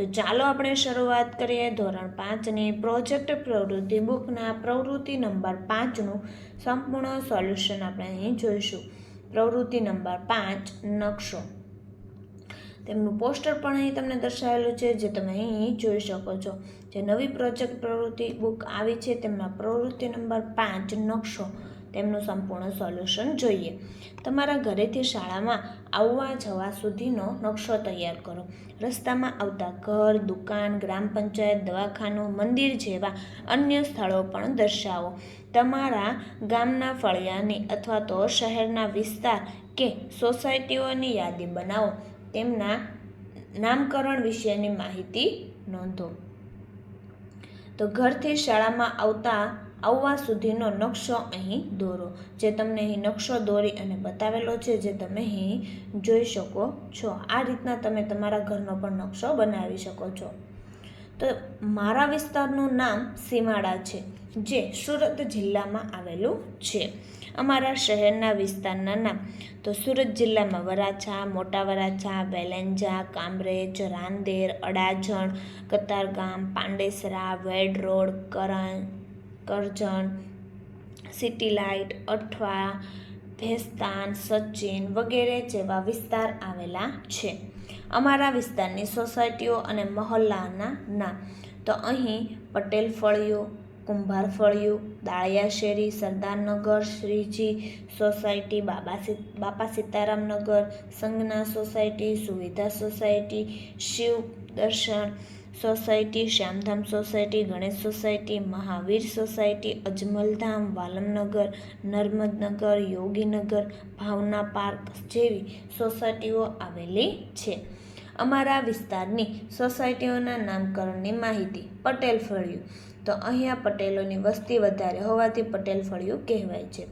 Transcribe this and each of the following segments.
તો ચાલો આપણે શરૂઆત કરીએ ધોરણ પાંચની પ્રોજેક્ટ પ્રવૃત્તિ બુકના પ્રવૃત્તિ નંબર પાંચનું સંપૂર્ણ સોલ્યુશન આપણે અહીં જોઈશું. પ્રવૃત્તિ નંબર પાંચ, નકશો. તેમનું પોસ્ટર પણ અહીં તમને દર્શાવેલું છે, જે તમે અહીં જોઈ શકો છો. જે નવી પ્રોજેક્ટ પ્રવૃત્તિ બુક આવી છે તેમાં પ્રવૃત્તિ નંબર પાંચ, નકશો. તેમનું સંપૂર્ણ સોલ્યુશન જોઈએ. તમારા ઘરેથી શાળામાં આવવા જવા સુધીનો નકશો તૈયાર કરો. રસ્તામાં આવતા ઘર, દુકાન, ગ્રામ પંચાયત, દવાખાનું, મંદિર જેવા અન્ય સ્થળો પણ દર્શાવો. તમારા ગામના ફળિયાની અથવા તો શહેરના વિસ્તાર કે સોસાયટીઓની યાદી બનાવો. તેમના નામકરણ વિશેની માહિતી નોંધો. તો ઘરથી શાળામાં આવતા આવવા સુધીનો નકશો અહીં દોરો, જે તમને અહીં નકશો દોરી અને બતાવેલો છે, જે તમે અહીં જોઈ શકો છો. આ રીતના તમે તમારા ઘરનો પણ નકશો બનાવી શકો છો. તો મારા વિસ્તારનું નામ સીમાડા છે, જે સુરત જિલ્લામાં આવેલું છે. અમારા શહેરના વિસ્તારના નામ. તો સુરત જિલ્લામાં વરાછા, મોટા Varachha બેલેન્જા Kamrej, Rander, Adajan, Katargam, Pandesara, Ved road, Karan Karjan city light Athwa Bhestan, Sachin વગેરે જેવા વિસ્તાર આવેલા છે. અમારા વિસ્તારની સોસાયટીઓ અને મહોલ્લાના નામ. તો અહીં પટેલ ફળિયું, કુંભાર ફળિયું દાળિયા શેરી સરદારનગર, શ્રીજી સોસાયટી, બાબા બાપા સીતારામનગર સંજ્ઞા society, Suvidha society, Shiv Darshan society, Shyamdham society, Ganesh society, Mahavir society, Ajmaldham, Valamnagar, Narmadnagar, Yoginagar, Bhavna park જેવી સોસાયટીઓ આવેલી છે. અમારા વિસ્તારની સોસાયટીઓના નામકરણની માહિતી પટેલ ફળિયું. તો અહીંયા પટેલોની વસ્તી વધારે હોવાથી પટેલ ફળિયું કહેવાય છે.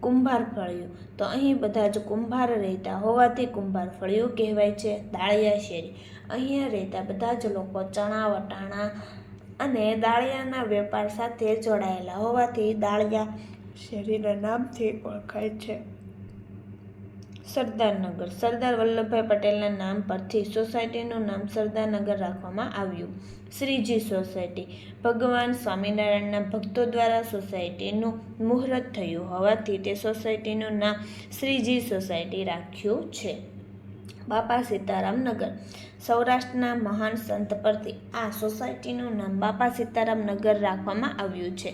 કુંભાર ફળિયું. તો અહીં બધા જ કુંભાર રહેતા હોવાથી કુંભાર ફળિયું કહેવાય છે દાળિયા શેરી. અહીંયા રહેતા બધા જ લોકો ચણા, વટાણા અને દાળિયાના વેપાર સાથે જોડાયેલા હોવાથી દાળિયા શેરીના નામથી ઓળખાય છે. સરદારનગર. સરદાર વલ્લભભાઈ પટેલના નામ પરથી સોસાયટીનું નામ સરદારનગર રાખવામાં આવ્યું. શ્રીજી સોસાયટી. ભગવાન સ્વામિનારાયણના ભક્તો દ્વારા સોસાયટીનું મુહૂર્ત થયું હોવાથી તે સોસાયટીનું નામ શ્રીજી સોસાયટી રાખ્યું છે. બાપા સીતારામ નગર સૌરાષ્ટ્રના મહાન સંત પરથી આ સોસાયટીનું નામ બાપા સીતારામ નગર રાખવામાં આવ્યું છે.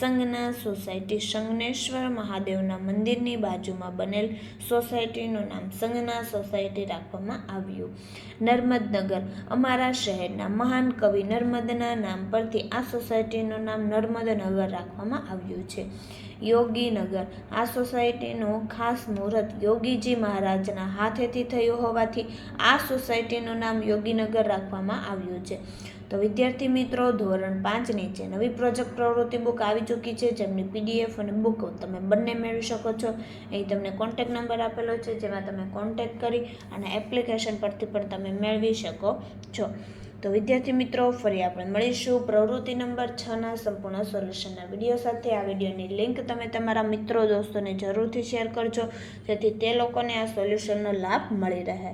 સંઘના સોસાયટી સંગનેશ્વર મહાદેવના મંદિરની બાજુમાં બનેલ સોસાયટીનું નામ સંઘના સોસાયટી રાખવામાં આવ્યું. નર્મદનગર, અમારા શહેરના મહાન કવિ નર્મદના નામ પરથી આ સોસાયટીનું નામ નર્મદનગર રાખવામાં આવ્યું છે. યોગીનગર, આ સોસાયટીનું ખાસ મુહૂર્ત યોગીજી મહારાજના હાથેથી થયું હોવાથી આ સોસાયટીનું નામ યોગીનગર રાખવામાં આવ્યું છે. તો વિદ્યાર્થી મિત્રો, ધોરણ પાંચની છે નવી પ્રોજેક્ટ પ્રવૃત્તિ બુક આવી ચૂકી છે, જેમની પીડીએફ અને બુક તમે બંને મેળવી શકો છો. અહીં તમને કોન્ટેક નંબર આપેલો છે, જેમાં તમે કોન્ટેક કરી અને એપ્લિકેશન પરથી પણ તમે મેળવી શકો છો. તો વિદ્યાર્થી મિત્રો, ફરી આપણે મળીશું પ્રવૃત્તિ નંબર છના સંપૂર્ણ સોલ્યુશનના વીડિયો સાથે. આ વિડીયોની લિંક તમે તમારા મિત્રો, દોસ્તોને જરૂરથી શેર કરજો, જેથી તે લોકોને આ સોલ્યુશનનો લાભ મળી રહે.